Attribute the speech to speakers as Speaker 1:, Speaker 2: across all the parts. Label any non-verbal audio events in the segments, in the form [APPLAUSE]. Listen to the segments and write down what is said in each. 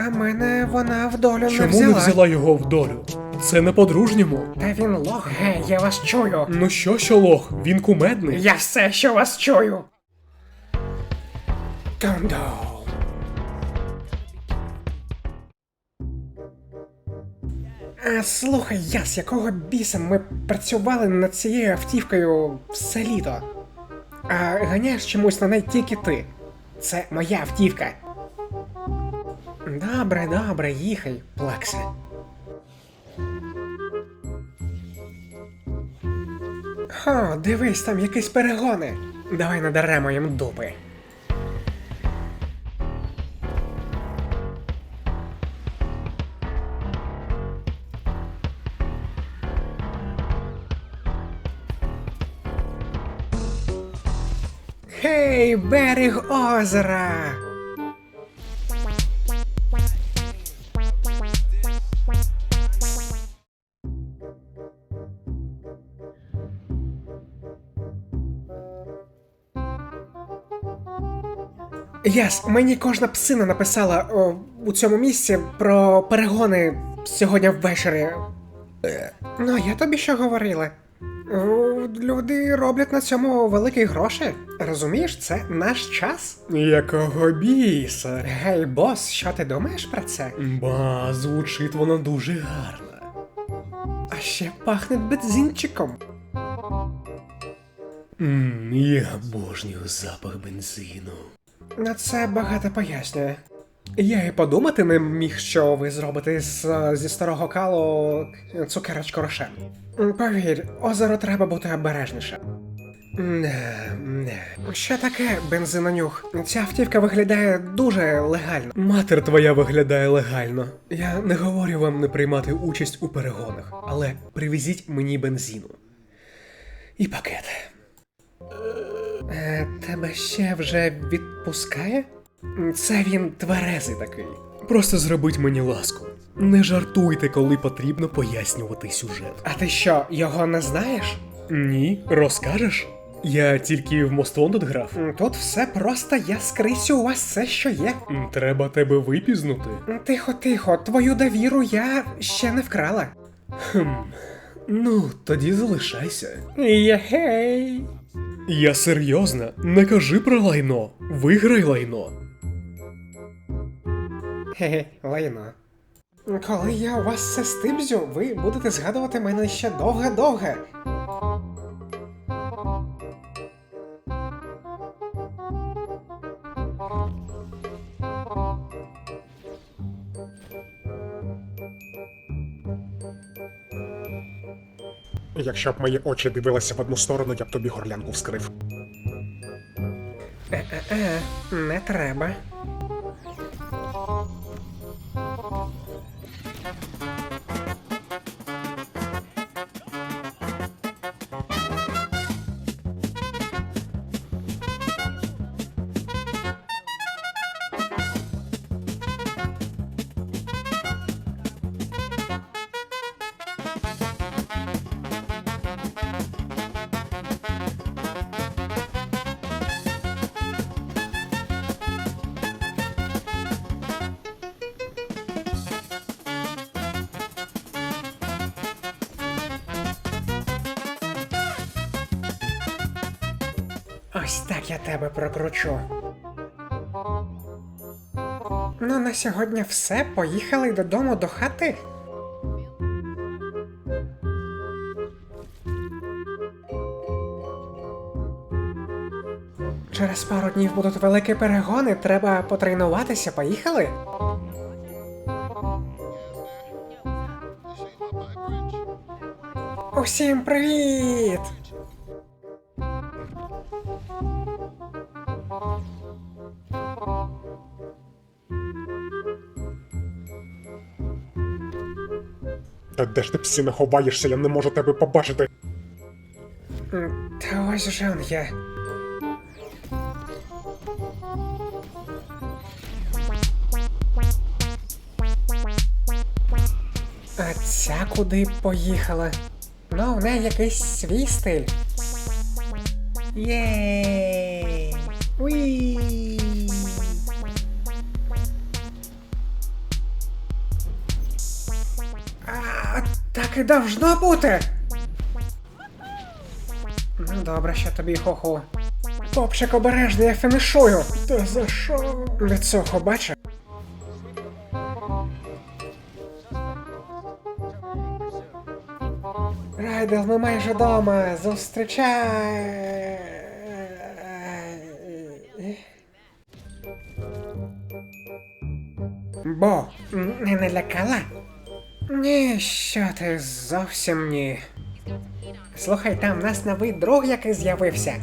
Speaker 1: А мене вона в долю не
Speaker 2: Чому не взяла його в долю? Це не по-дружньому.
Speaker 1: Та він лох, гей, я вас чую.
Speaker 2: Ну що, що лох, він кумедний.
Speaker 1: Я все, що вас чую. Кондол. А, слухай, Яс, якого біса ми працювали над цією автівкою все літо. А ганяєш чомусь на неї тільки ти. Це моя автівка. Добре, добре, їхай, плакса. О, дивись, там якісь перегони. Давай надаремо їм дупи. Хей, берег озера! Яс, мені кожна псина написала о, у цьому місці про перегони сьогодні ввечері. Е, Ну, я тобі що говорила? Люди роблять на цьому великі гроші. Розумієш, це наш час.
Speaker 2: Якого біса?
Speaker 1: Гей, бос, що ти думаєш про це?
Speaker 2: Ба, звучить вона дуже гарно.
Speaker 1: А ще пахне бензинчиком.
Speaker 2: Ммм, я обожнюю запах бензину.
Speaker 1: На це багато пояснює. Я і подумати не міг, що ви зробите з, зі старого калу цукерочку рошен. Повір, озеро треба бути обережніше. Не, не. Що таке бензинонюх? Ця автівка виглядає дуже легально.
Speaker 2: Матер твоя виглядає легально. Я не говорю вам не приймати участь у перегонах, але привезіть мені бензину. І пакет.
Speaker 1: Е, тебе ще вже відпускає? Це він тверезий такий.
Speaker 2: Просто зробіть мені ласку. Не жартуйте, коли потрібно пояснювати сюжет.
Speaker 1: А ти що, його не знаєш?
Speaker 2: Ні, розкажеш? Я тільки в Моствон тут грав.
Speaker 1: Тут все просто я скрисю у вас все, що є.
Speaker 2: Треба тебе випізнути.
Speaker 1: Тихо, тихо, твою довіру я ще не вкрала.
Speaker 2: Хм. Ну, тоді залишайся.
Speaker 1: Єгей.
Speaker 2: Я серйозно, не кажи про лайно. Виграй лайно.
Speaker 1: Хе-хе, лайно. Коли я у вас все стибзю, ви будете згадувати мене ще довго-довго.
Speaker 3: Якщо б мої очі дивилися в одну сторону, я б тобі горлянку вскрив.
Speaker 1: Е, не треба. Ось так я тебе прокручу. Ну, на сьогодні все. Поїхали додому до хати. Через пару днів будуть великі перегони, треба потренуватися, поїхали? Усім привіт!
Speaker 3: Та де ж ти псина ховаєшся, я не можу тебе побачити.
Speaker 1: Та ось же он я. А ця куди поїхала? Ну, в неї якийсь свій стиль. Єй! Уі! І должно бути. Ну, добре, що тобі хоху. Попчик обережний, я фінішую. Та за що? Від цього бачиш? Райдел, ми майже дома. Зустрічай. Бо, не налякала? Ні, що ти зовсім ні. Слухай, там в нас новий друг, який з'явився.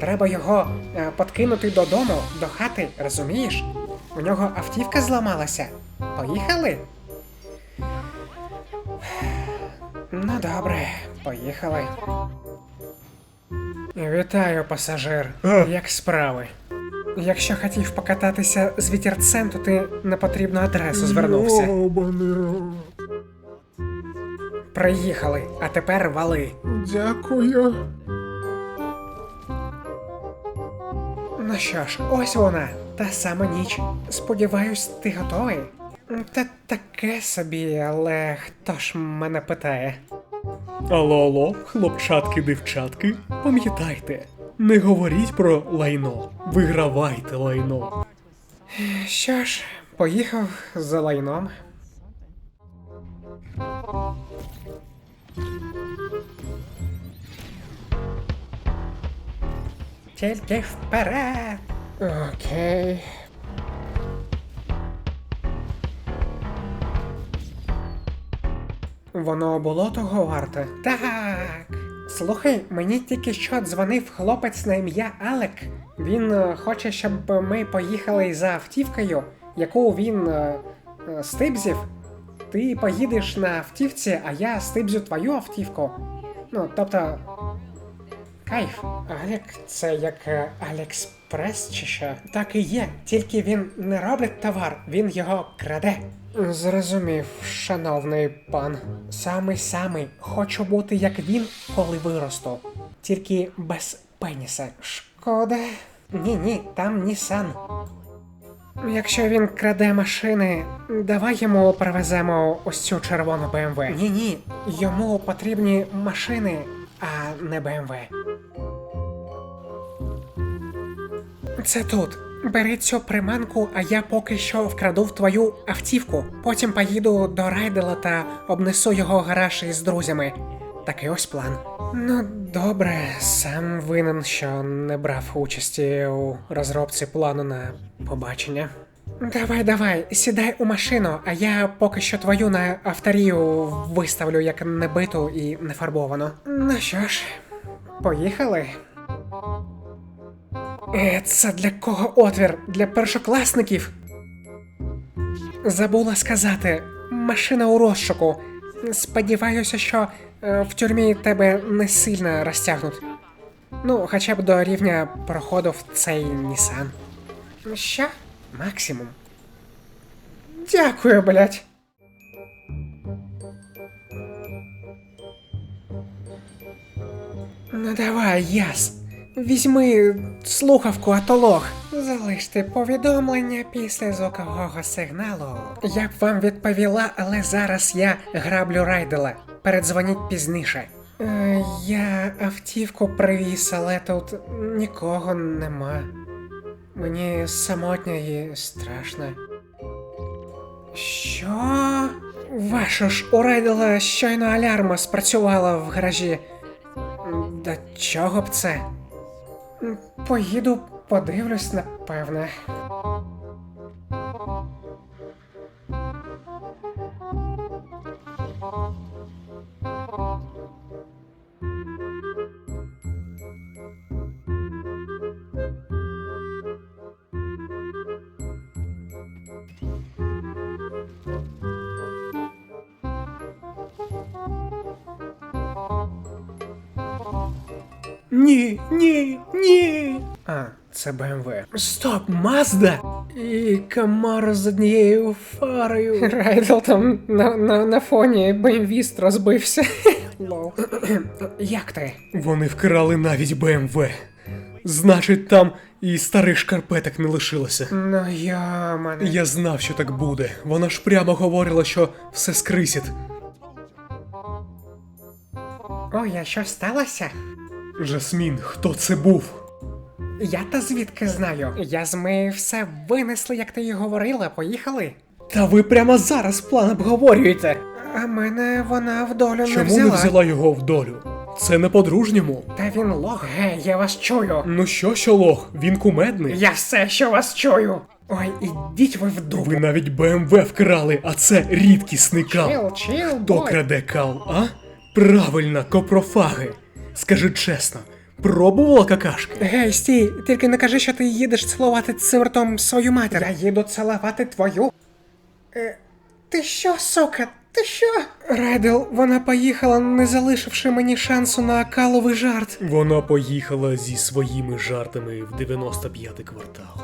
Speaker 1: Треба його е, подкинути додому, до хати, розумієш? У нього автівка зламалася. Поїхали? Ну добре, поїхали. Вітаю, пасажир. Як справи? Якщо хотів покататися з вітерцем, то ти на потрібну адресу звернувся. Приїхали, а тепер вали.
Speaker 3: Дякую.
Speaker 1: Ну що ж, ось вона, та сама ніч. Сподіваюсь, ти готовий? Та таке собі, але хто ж мене питає?
Speaker 2: Алло, алло, хлопчатки, дівчатки, пам'ятайте, не говоріть про лайно, вигравайте лайно.
Speaker 1: Що ж, поїхав за лайном. Тільки вперед. Окей. Воно було того варте. Так. Слухай, мені тільки що дзвонив хлопець на ім'я Алек. Він е, хоче, щоб ми поїхали за автівкою, яку він е, е, стибзів. Ти поїдеш на автівці, а я стибзю твою автівку. Ну, тобто. Кайф. Алек це як е, чи що? Так і є, тільки він не робить товар, він його краде. Зрозумів, шановний пан. Самий самий хочу бути як він, коли виросту. Тільки без пеніса. Шкода. Ні, ні, там Нісан. Якщо він краде машини, давай йому привеземо ось цю червону БМВ. Ні, ні, йому потрібні машини, а не БМВ. Це тут. Бери цю приманку, а я поки що вкраду в твою автівку. Потім поїду до Райдела та обнесу його гараж із друзями. Такий ось план. Ну, добре, сам винен, що не брав участі у розробці плану на побачення. Давай, давай, сідай у машину, а я поки що твою на авторію виставлю як небиту і нефарбовану. Ну що ж, поїхали. Е, Це для кого отвір? Для першокласників? Забула сказати, машина у розшуку. Сподіваюся, що в тюрмі тебе не сильно розтягнуть. Ну, хоча б до рівня проходу в цей Нісан. Що? Максимум. Дякую, блять. Ну давай, яс. Візьми слухавку, атолог. Залиште повідомлення після звукового сигналу. Я б вам відповіла, але зараз я граблю райдела. Передзвоніть пізніше. Е, я автівку привіз, але тут нікого нема. Мені самотньо і страшно. Що? Ваша ж у райдела щойно алярма спрацювала в гаражі. До чого б це? Поїду, подивлюсь, напевне. Ні, ні, ні. А, це БМВ. Стоп, Мазда! І Камаро з однією фарою. Райдл там на, на, на фоні БМВіст розбився. Лол. [CLEARS THROAT] Як ти?
Speaker 2: Вони вкрали навіть БМВ. Значить, там і старих шкарпеток не лишилося.
Speaker 1: Ну я мене.
Speaker 2: Я знав, що так буде. Вона ж прямо говорила, що все скрисить.
Speaker 1: Ой, а що сталося?
Speaker 2: Жасмін, хто це був?
Speaker 1: Я та звідки знаю? Я з ми все винесли, як ти і говорила, поїхали.
Speaker 2: Та ви прямо зараз план обговорюєте.
Speaker 1: А мене вона в долю не
Speaker 2: Чому не взяла його в долю? Це не по-дружньому.
Speaker 1: Та він лох, гей, я вас чую.
Speaker 2: Ну що, що лох, він кумедний.
Speaker 1: Я все, що вас чую. Ой, ідіть ви в.
Speaker 2: Ви навіть БМВ вкрали, а це рідкісний кал.
Speaker 1: Чил, чил,
Speaker 2: Хто
Speaker 1: бой.
Speaker 2: краде кал, а? Правильно, копрофаги. Скажи чесно, пробувала какашки?
Speaker 1: Гей, стій, тільки не кажи, що ти їдеш цілувати цим ртом свою матір. Я їду цілувати твою. Е, ти що, сука? Ти що? Райдел, вона поїхала, не залишивши мені шансу на каловий жарт.
Speaker 2: Вона поїхала зі своїми жартами в 95 квартал.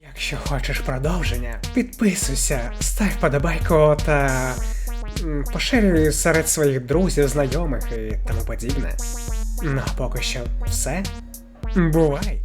Speaker 1: Якщо хочеш продовження, підписуйся, став подобайку та м, поширюй серед своїх друзів, знайомих і тому подібне. Ну а поки що все. Бувай!